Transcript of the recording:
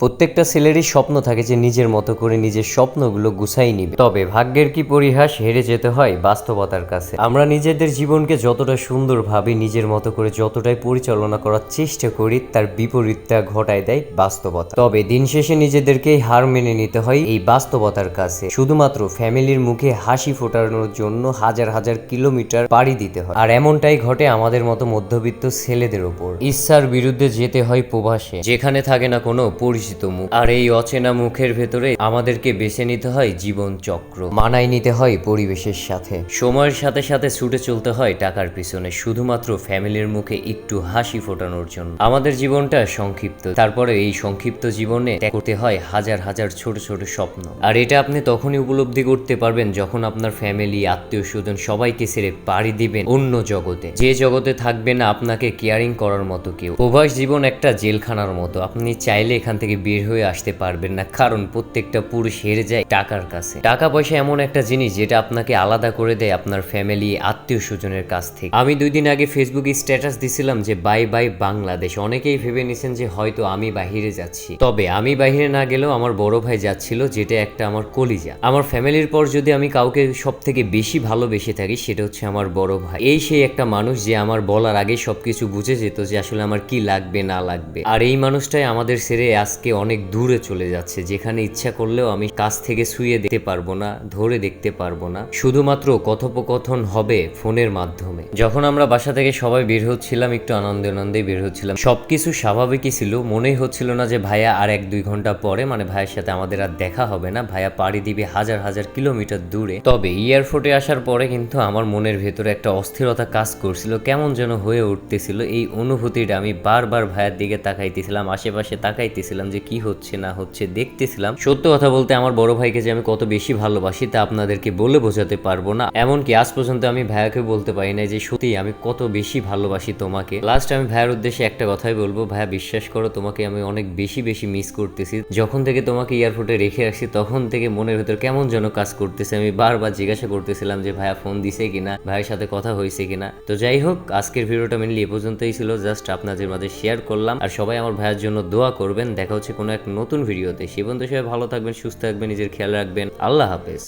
প্রত্যেকটা ছেলেরই স্বপ্ন থাকে যে নিজের মতো করে নিজের স্বপ্নগুলো গুছাই নিবে। তবে ভাগ্যের কি পরিহাস হেরে যেতে হয় বাস্তবতার কাছে। আমরা নিজেদের জীবনকে যতটা সুন্দর ভাবি, নিজের মতো করে যতটাই পরিচালনা করার চেষ্টা করি, তার বিপরীতটা ঘটায় দেয় বাস্তবতা। তবে দিন শেষে নিজেদেরকেই হার মেনে নিতে হয় এই বাস্তবতার কাছে। শুধুমাত্র ফ্যামিলির মুখে হাসি ফোটানোর জন্য হাজার হাজার কিলোমিটার পাড়ি দিতে হয়। আর এমনটাই ঘটে আমাদের মতো মধ্যবিত্ত ছেলেদের ওপর। ইচ্ছার বিরুদ্ধে যেতে হয় প্রবাসে, যেখানে থাকে না কোনো পরিচিত মুখ। আর এই অচেনা মুখের ভেতরে আমাদেরকে বেছে নিতে হয় জীবন চক্র। মানাই নিতে হয় পরিবেশের সাথে। সময়ের সাথে সাথে ছুটে চলতে হয় টাকার পিছনে। শুধুমাত্র ফ্যামিলির মুখে একটু হাসি ফোটানোর জন্য। আমাদের জীবনটা সংক্ষিপ্ত। তারপরে এই সংক্ষিপ্ত জীবনে করতে হয় হাজার হাজার ছোট ছোট স্বপ্ন। আর এটা আপনি তখনই উপলব্ধি করতে পারবেন যখন আপনার ফ্যামিলি, আত্মীয় স্বজন সবাইকে ছেড়ে পাড়ি দিবেন অন্য জগতে। যে জগতে থাকবে না আপনাকে কেয়ারিং করার মতো কেউ। প্রবাস জীবন একটা জেলখানার মতো। আপনি চাইলে এখান থেকে বের হয়ে আসতে পারবেন না। কারণ প্রত্যেকটা পুরুষ হেরে যায় টাকার কাছে। টাকা পয়সা এমন একটা জিনিস যেটা আপনাকে আলাদা করে দেয় আপনার ফ্যামিলি আত্মীয় স্বজনের কাছ থেকে। আমি দুই দিন আগে ফেসবুকে স্ট্যাটাস দিছিলাম যে, বাই বাই, বাংলাদেশ। অনেকেই ভেবে নিছেন যে, হয়তো আমি বাহিরে যাচ্ছি। তবে আমি বাহিরে না গেলেও আমার বড় ভাই যাচ্ছিল, যেটা একটা আমার কলিজা। আমার ফ্যামিলির পর যদি আমি কাউকে সব থেকে বেশি ভালোবেসে থাকি, সেটা হচ্ছে আমার বড় ভাই। এই সেই একটা মানুষ যে আমার বলার আগে সবকিছু বুঝে যেত যে, আসলে আমার কি লাগবে, না লাগবে। আর এই মানুষটাই আমাদের ছেড়ে আজকে অনেক দূরে চলে যাচ্ছে। যেখানে ইচ্ছা করলেও আমি কাছ থেকে শুয়ে দেখতে পারব না, ধরে দেখতে পারব না। শুধুমাত্র কথোপকথন হবে ফোনের মাধ্যমে। যখন আমরা বাসা থেকে সবাই বের হচ্ছিলাম, একটু আনন্দে আনন্দে বের হচ্ছিলাম। সবকিছু স্বাভাবিকই ছিল। মনেই হচ্ছিল না যে ভাইয়া আর এক দুই ঘণ্টা পরে মানে ভাইয়ের সাথে আমাদের আর দেখা হবে না। ভাইয়া পাড়ি দিবে হাজার হাজার কিলোমিটার দূরে। তবে এয়ারপোর্টে আসার পরে কিন্তু আমার মনের ভেতরে একটা অস্থিরতা কাজ করছিল। কেমন যেন হয়ে উঠতেছিল। এই অনুভূতিটা আমি বারবার ভাইয়ের দিকে তাকাইতেছিলাম, আশেপাশে তাকাইতেছিলাম যে কি হচ্ছে, না হচ্ছে দেখতেছিলাম। সত্য কথা বলতে আমার বড় ভাইকে যে আমি কত বেশি ভালোবাসি তা আপনাদেরকে বলে বোঝাতে পারব না। এমনকি আজ পর্যন্ত আমি ভাইয়াকে বলতে পারি না যে সত্যি আমি কত বেশি ভালোবাসি তোমাকে। লাস্ট আমি ভাইয়ার উদ্দেশ্যে একটা কথাই বলব। ভাইয়া, বিশ্বাস করো, তোমাকে আমি অনেক বেশি বেশি মিস করতেছি। যখন থেকে তোমাকে এয়ারপোর্টে রেখে আসছি, তখন থেকে মনের ভেতর কেমন যেন কাজ করতেছে। আমি বারবার জিজ্ঞাসা করতেছিলাম যে, ভাইয়া ফোন দিছে কিনা? ভাইয়ের সাথে কথা হয়েছে কিনা? তো যাই হোক, আজকের ভিডিওটা মেনলি এ পর্যন্তই ছিল। জাস্ট আপনাদের মাঝে শেয়ার করলাম। আর সবাই আমার ভাইয়ের জন্য দোয়া করবেন। দেখা হচ্ছে কোনো এক নতুন ভিডিওতে। সে পর্যন্ত সবাই ভালো থাকবেন, সুস্থ থাকবেন, নিজের খেয়াল রাখবেন। আল্লাহ হাফেজ।